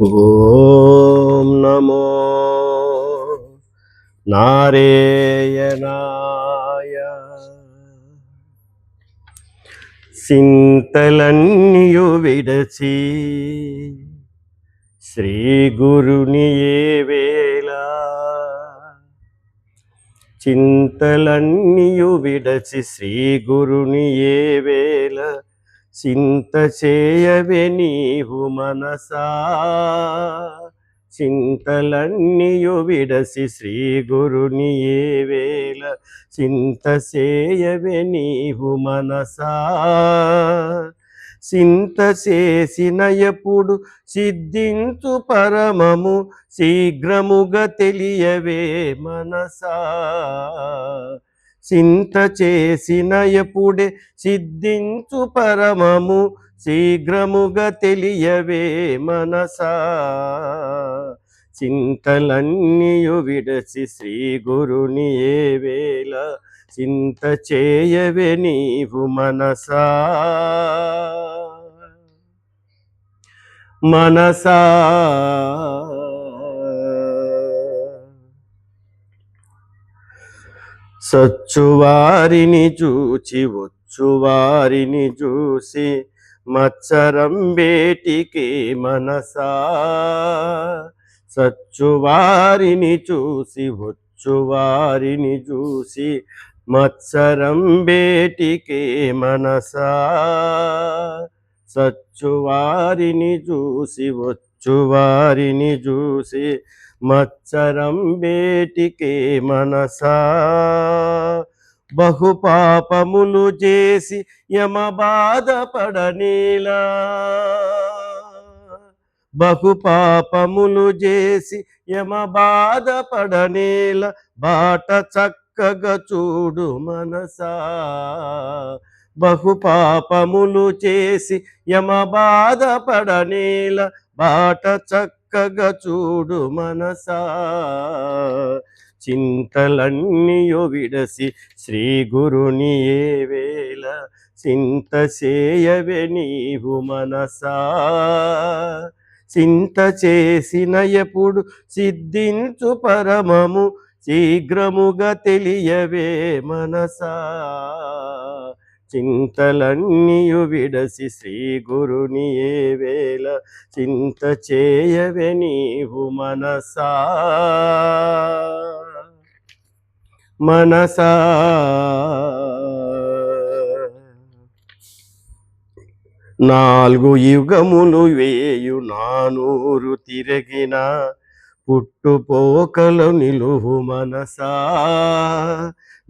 ఓం నమో నారేయణాయ. సింతలన్నీయు విడచి శ్రీ గురుని ఏ వేళ చింతలన్నీయు విడచి శ్రీ గురుని ఏ వేళ చింత చేయవే నీవు మనసా. చింతలన్నీయు విడసి శ్రీ గురుని ఏ వేళ చింత చేయవే నీవు మనసా. చింత చేసిన ఎప్పుడు సిద్ధించు పరమము శీఘ్రముగా తెలియవే మనసా. చింత చేసిన ఎప్పుడే సిద్ధించు పరమము శీఘ్రముగా తెలియవే మనసా. చింతలన్నీయు విడసి శ్రీ గురుని ఏ వేళ చింత చేయవే నీవు మనసా. మనసా. సచ్చువారిని చూచి వచ్చువారిని చూసి మత్సరం బేటికి మనసా. సచ్చువారిని చూసి వచ్చువారిని చూసి మత్సరం బేటికి మనసా. సచ్చువారిని చూసి వచ్చువారిని చూసి మత్సరం బేటికే మనసా. బహు పాపములు చేసి యమ బాధపడనీలా బహు పాపములు చేసి యమ బాధపడనేల బాట చక్కగా చూడు మనసా. బహు పాపములు చేసి యమ బాధపడనేల బాట చక్కగా చూడు మనసా. చింతలన్నీయు విడసి శ్రీ గురుని ఏ వేళ చింత చేయవే నీవు మనసా. చింత చేసిన ఎప్పుడు సిద్ధించు పరమము శీఘ్రముగా తెలియవే మనసా. చింతలన్నీయు విడసి శ్రీ గురుని ఏ వేళ చింత చేయవే నీవు మనసా? మనసా? నాలుగు యుగములు వేయు నానూరు తిరగిన పుట్టుపోకలు నిలువు మనసా.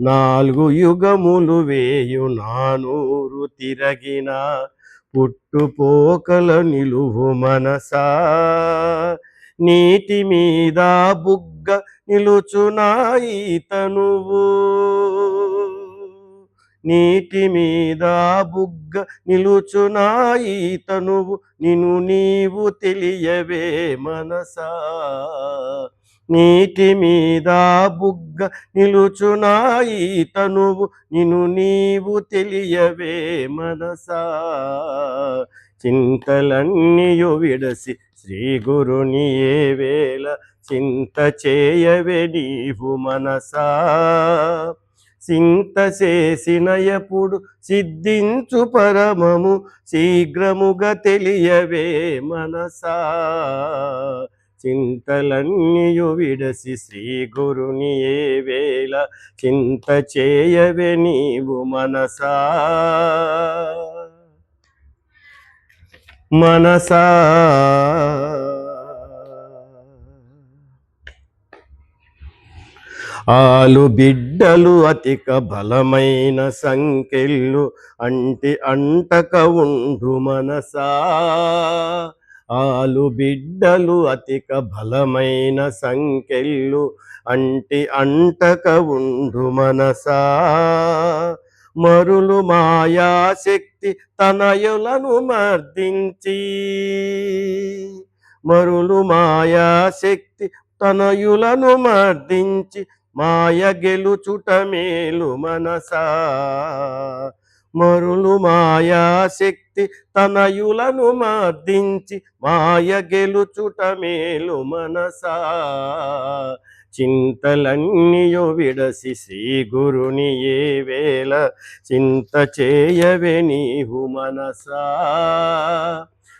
నాలుగు యుగములు వేయు నానూరు తిరగిన పుట్టుపోకల నిలువు మనసా. నీటి మీద బుగ్గ నిలుచునాయి తనువు నీటి మీద బుగ్గ నిలుచునాయి తనువు నిన్ను నీవు తెలియవే మనసా. నీటి మీద బుగ్గ నిలుచునాయి తనువు నిన్ను నీవు తెలియవే మనసా. చింతలన్నీయు విడసి శ్రీ గురుని ఏ వేళ చింత చేయవే నీవు మనసా. సింత చేసినయపుడు సిద్ధించు పరమము శీఘ్రముగా తెలియవే మనసా. చింతలన్నీయు విడసి శ్రీ గురుని ఏ వేళ చింత చేయవే నీవు మనసా. మనసా. ఆలు బిడ్డలు అతిక బలమైన సంకెళ్ళు అంటి అంటక ఉండు మనసా. ఆలు బిడ్డలు అతిక బలమైన సంకెళ్ళు అంటి అంటక ఉండు మనసా. మరులు మాయాశక్తి తనయులను మర్దించి. మరులు మాయాశక్తి తనయులను మర్దించి మాయ గెలుచుట మేలు మనసా. మరులు మాయాశక్తి తనయులను మర్దించి మాయ గెలుచుట మేలు మనసా. చింతలన్నీయు విడసి శ్రీ గురుని ఏ వేళ చింత చేయవే నీవు మనసా.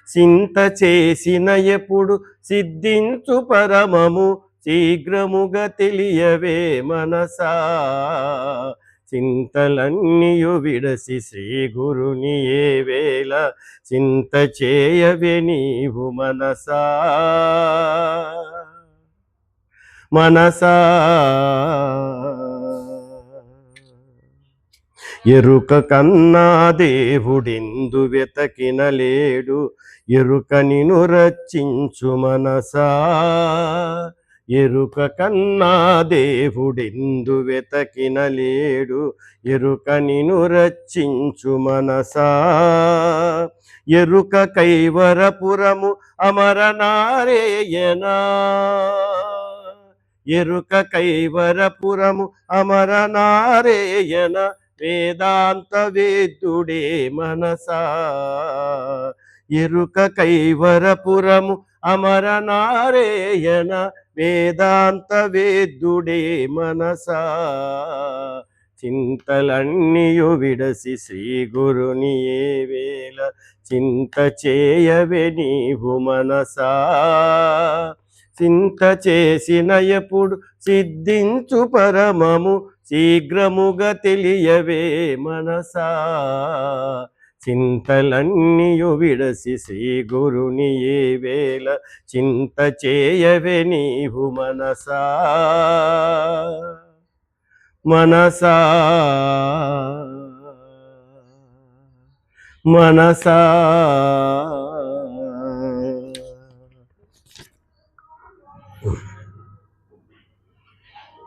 చింత చేసిన ఎప్పుడు సిద్ధించు పరమము శీఘ్రముగా తెలియవే మనసా. చింతలన్నీయు విడసి శ్రీ గురుని ఏ వేళ చింత చేయవే నీవు మనసా. మనసా. ఎరుక కన్నా దేవుడిందు వెతకినలేడు ఎరుక నిను రచించు మనసా. ఎరుక కన్నా దేవుడెందు వెతకిన లేడు ఎరుక నిను రచించు మనసా. ఎరుక కైవరపురము అమరనారేయనా. ఎరుక కైవరపురము అమరనారేయన. వేదాంత వేద్యుడే మనసా. ఎరుక కైవరపురము అమరనారేయన వేదాంత వేద్యుడే మనసా. చింతలన్నీయు విడసి శ్రీ గురుని ఏ వేళ చింత చేయవే నీవు మనసా. చింత చేసిన ఎప్పుడు సిద్ధించు పరమము శీఘ్రముగా తెలియవే మనసా. చింతలన్నీయు విడసి శ్రీ గురుని ఏ వేళ చింత చేయవే నీవు మనసా. మనసా. మనసా.